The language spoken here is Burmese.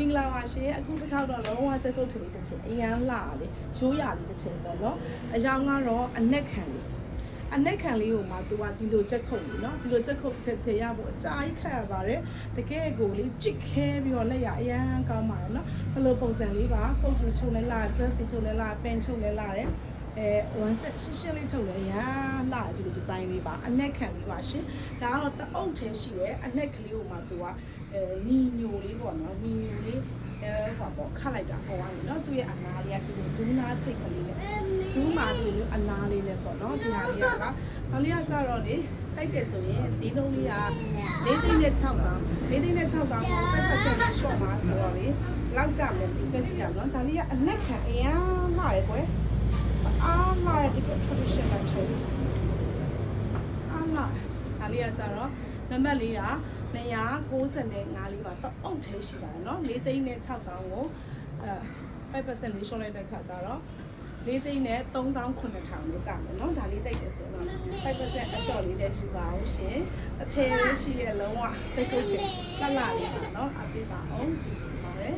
မင်္ဂလာပါရှင်အခုတစ်ခေါက်တော့လုံးဝစက်ကုတ်ထူတစ်ချက်အရန်လာလေရိုးရလေးတစ်ချက်ပေါ့နော်အယောင်ကတော့အနက်ခံလေးအနက်ခံလေးကိုမှသူကဒီလိုချက်ခုတ်လေးနော်ဒီလိုချက်ခုတ်ထည့်ထည့်ရဖို့အကြာကြီးခက်ရပါတယ်တကယ်ကိုလေးကြစ်ခဲပြီးတော့လက်ရအရန်ကောင်းပါတယ်နော်ဘယ်လိုပုံစံလေးပါကုတ်တူချုပ်လဲလာ dress တွေချုပ်လဲလာ pen ချုပ်လဲလာတယ်အဲ one set ရှင်းရှင်းလေးချုပ်လဲရမ်းလာဒီလိုဒီဇိုင်းလေးပါအနက်ခံလေးပါရှင်ဒါကတော့တအုပ်ထဲရှိတယ်အနက်ကလေးကိုမှသူကအဲနီညိုလေးပေါ့နော်နီညိုလေးအဲဟောပေါ့ ခတ်လိုက်တာဟောရတယ်နော်သူရဲ့အနာလေးကဒီလိုဒူးနာချိတ်ကလေးနဲ့ဒူးမာလေးလိုအနာလေးနဲ့ပေါ့နော်ဒီဟာလေးကဒါလေးကကြတော့လေကြိုက်တယ်ဆိုရင်ဈေးနှုန်းလေးက၄သိန်းနဲ့6တောင်း၄သိန်းနဲ့6တောင်းကို5% short မှာဆိုတော့လေလောက်ကြမယ်ဒီတက်ကြည့်ရအောင်နော်ဒါလေးကအနက်ခံအရန်လာတယ်ကွယ်အားလာတဲ့ဒီ tradition လိုက်ထုတ်အားလာဒါလေးကကြတော့နံပါတ်လေးက 295လေးပါတော့အုပ်သေးရှိပါတယ်เนาะ4သိန်းနဲ့6တောင်းကိုအဲ5%လေးရှော့လိုက်တဲ့ခါကျတော့4သိန်းနဲ့3900လေးကြာမယ်เนาะဒါလေးကြိုက်တယ်ဆိုတော့5%အလျှော့လေးလည်းယူပါအောင်ရှင်အထည်လေးရှိရဲ့လုံးဝစိတ်ကုတ်ချင်လှလှလေးပါเนาะအပေးပါအောင်ကျေးဇူးတင်ပါတယ်